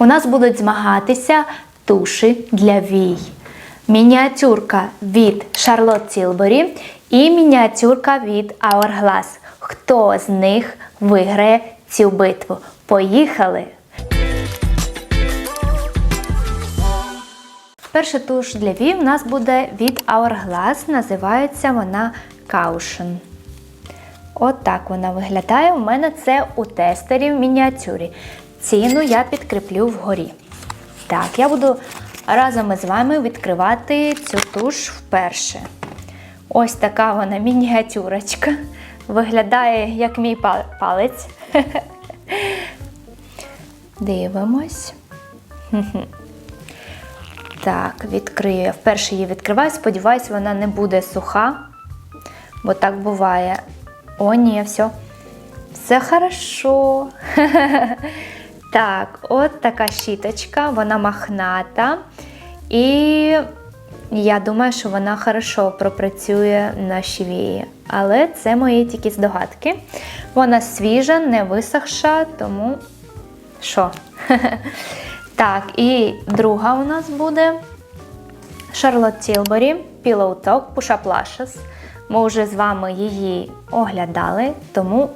У нас будуть змагатися туші для вій. Мініатюрка від Charlotte Tilbury і мініатюрка від Hourglass. Хто з них виграє цю битву? Поїхали! Перша туш для вій у нас буде від Hourglass, називається вона Caution. От вона виглядає. У мене це у тестері в мініатюрі. Ціну я підкріплю вгорі. Так, я буду разом із вами відкривати цю туш вперше. Ось така вона мініатюрочка. Виглядає як мій палець. Дивимось. Так, відкрию. Я вперше її відкриваю. Сподіваюсь, вона не буде суха, бо так буває. О, ні, все. Все хорошо. Так, от така щіточка, вона махната. І я думаю, що вона хорошо пропрацює на швії. Але це мої тільки здогадки. Вона свіжа, не висохша, тому що? Так, і друга у нас буде Charlotte Tilbury Pillow Talk Push-Up Lashes. Ми вже з вами її оглядали, тому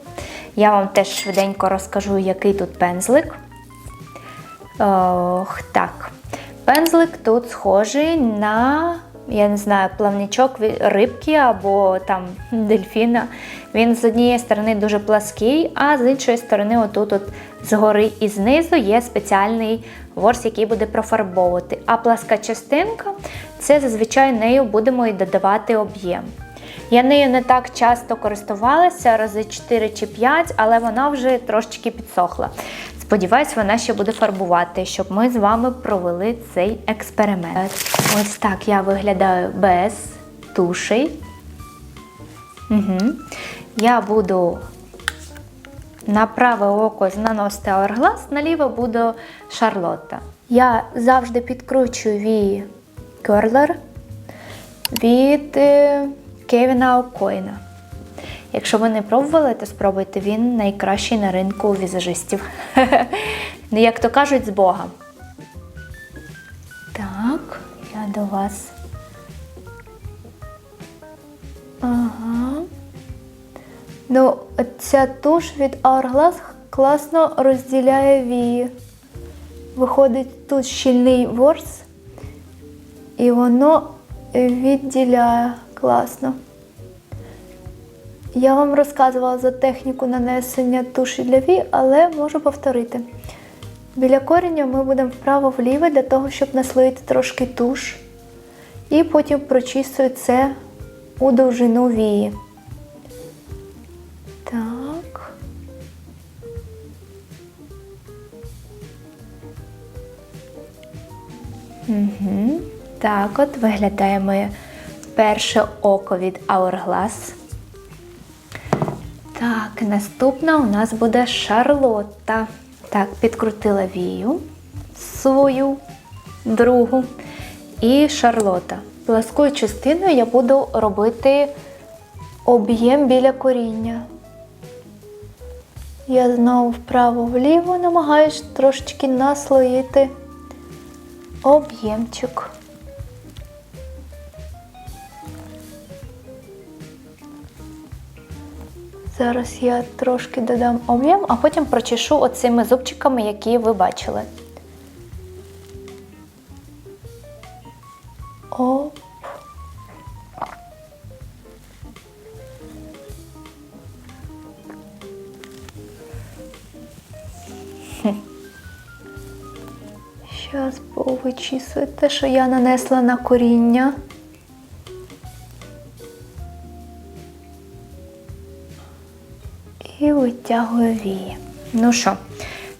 я вам теж швиденько розкажу, який тут пензлик. Ох, так. Пензлик тут схожий на, я не знаю, плавничок рибки або там дельфіна. Він з однієї сторони дуже плаский, а з іншої сторони, отут от згори і знизу є спеціальний ворс, який буде профарбовувати. А пласка частинка це зазвичай нею будемо і додавати об'єм. Я нею не так часто користувалася, рази 4 чи 5, але вона вже трошечки підсохла. Сподіваюсь, вона ще буде фарбувати, щоб ми з вами провели цей експеримент. Ось так я виглядаю без тушей. Угу. Я буду на праве око наносити Hourglass, наліве буду Шарлотта. Я завжди підкручую вії керлер від е, Кевіна Окоїна. Якщо ви не пробували, то спробуйте, він найкращий на ринку візажистів. Ну, як то кажуть, з Богом. Так, я до вас. Ага. Ну, ця туш від Hourglass класно розділяє вії. Виходить тут щільний ворс, і воно відділяє класно. Я вам розказувала за техніку нанесення туші для вій, але можу повторити. Біля коріння ми будемо вправо-вліво для того, щоб наслоїти трошки туш. І потім прочистую це у довжину вії. Так. Угу. Так, от виглядає моє перше око від Hourglass. Так, наступна у нас буде Шарлотта. Так, підкрутила вію свою другу і Шарлота. Пласкою частиною я буду робити об'єм біля коріння. Я знову вправо-вліво намагаюсь трошечки наслоїти об'ємчик. Зараз я трошки додам об'єм, а потім прочешу оцими зубчиками, які ви бачили. Оп. Зараз повичісую те, що я нанесла на коріння. Витягую вії. Ну що,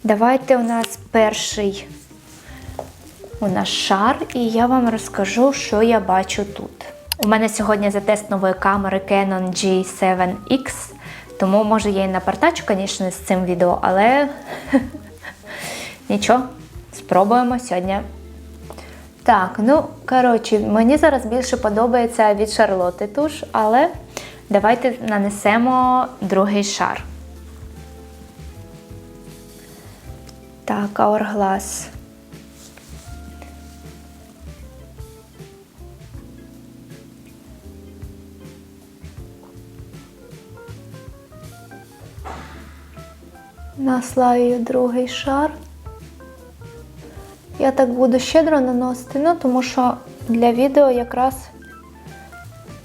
давайте у нас перший у нас шар, і я вам розкажу, що я бачу тут. У мене сьогодні затест нової камери Canon G7X, тому може я і напартачу, звісно, з цим відео, але нічого, спробуємо сьогодні. Так, ну коротше, мені зараз більше подобається від Шарлоти туш, але давайте нанесемо другий шар. Так, Hourglass. Наслаю другий шар. Я так буду щедро наносити, ну тому що для відео якраз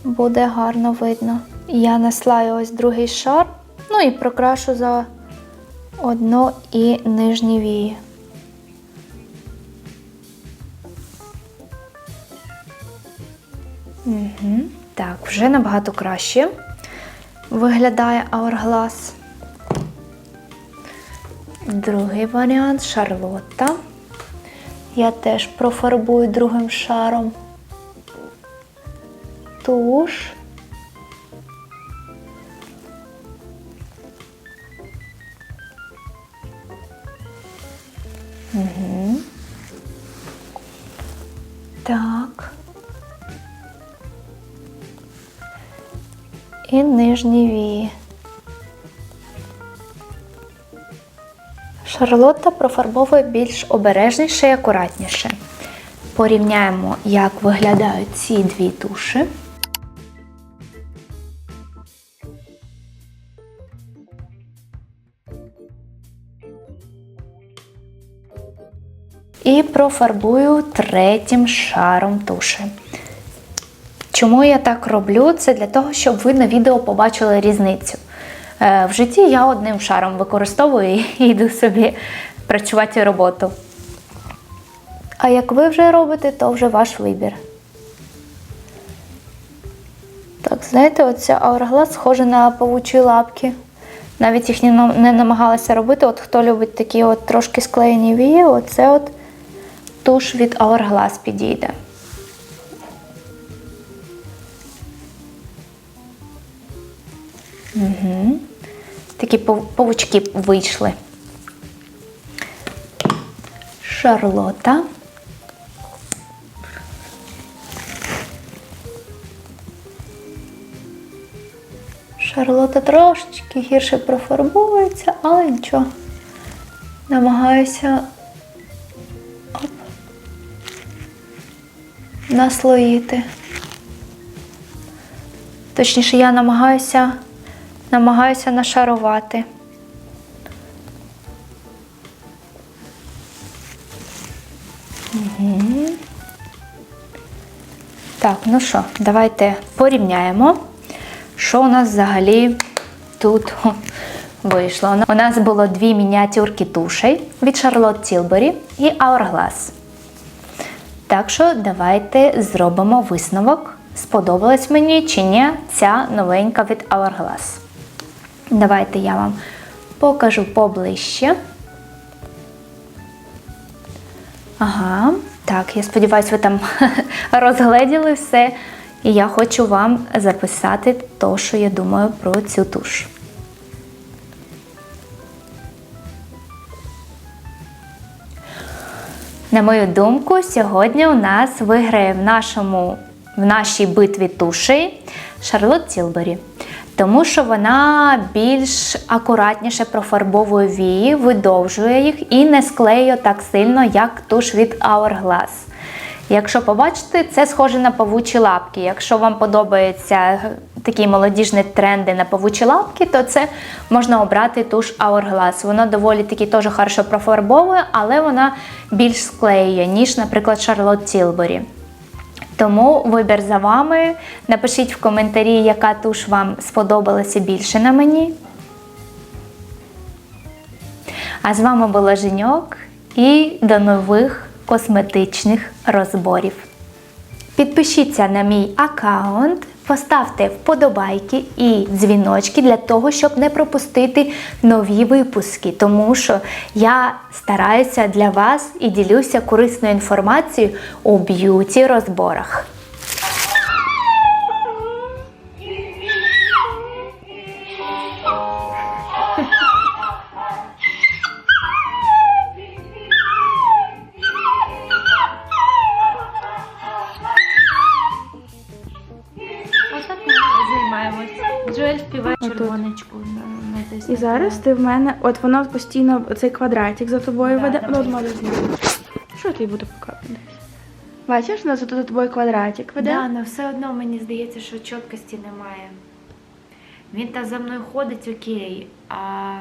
буде гарно видно. Я наслаю ось другий шар, ну і прокрашу за одно і нижні вії. Угу. Так, вже набагато краще виглядає Hourglass. Другий варіант Шарлотта. Я теж профарбую другим шаром туш. І нижні вії. Шарлотта профарбовує більш обережніше і акуратніше. Порівняємо, як виглядають ці дві туші. І профарбую третім шаром туші. Чому я так роблю? Це для того, щоб ви на відео побачили різницю. Е, В житті я одним шаром використовую і йду собі працювати роботу. А як ви вже робите, то вже ваш вибір. Так, знаєте, оця Hourglass схожа на павучі лапки. Навіть їх не намагалася робити. От хто любить такі от трошки склеєні вії, оце от туш від Hourglass підійде. Угу. Такі пав- павучки вийшли. Шарлота. Шарлота трошечки гірше профарбовується, але нічого. Намагаюся оп, наслоїти. Точніше, я намагаюся, намагаюся нашарувати. Мгм. Так, ну що, давайте порівняємо, що у нас взагалі тут вийшло. У нас було дві мініатюрки тушей від Charlotte Tilbury і Hourglass. Так що давайте зробимо висновок, сподобалась мені чи ні ця новенька від Hourglass. Давайте я вам покажу поближче. Ага, так, я сподіваюся, ви там розгледіли все. І я хочу вам записати те, що я думаю про цю туш. На мою думку, сьогодні у нас виграє в, нашому, в нашій битві тушей Шарлот Тілбері. Тому що вона більш акуратніше профарбовує вії, видовжує їх і не склеює так сильно, як туш від Hourglass. Якщо побачите, це схоже на павучі лапки. Якщо вам подобаються такі молодіжні тренди на павучі лапки, то це можна обрати туш Hourglass. Вона доволі таки теж хорошо профарбовує, але вона більш склеює, ніж, наприклад, Charlotte Tilbury. Тому вибір за вами. Напишіть в коментарі, яка туш вам сподобалася більше на мені. А з вами була Женьок і до нових косметичних розборів. Підпишіться на мій аккаунт, поставте вподобайки і дзвіночки для того, щоб не пропустити нові випуски, тому що я стараюся для вас і ділюся корисною інформацією у б'юті розборах. І зараз ти в мене, от воно постійно цей квадратик за тобою веде. Ну, от може зняти. Що я тобі буду показувати? Бачиш, у нас тут за тобою квадратик веде. Да, але все одно мені здається, що чіткості немає. Він та за мною ходить окей, а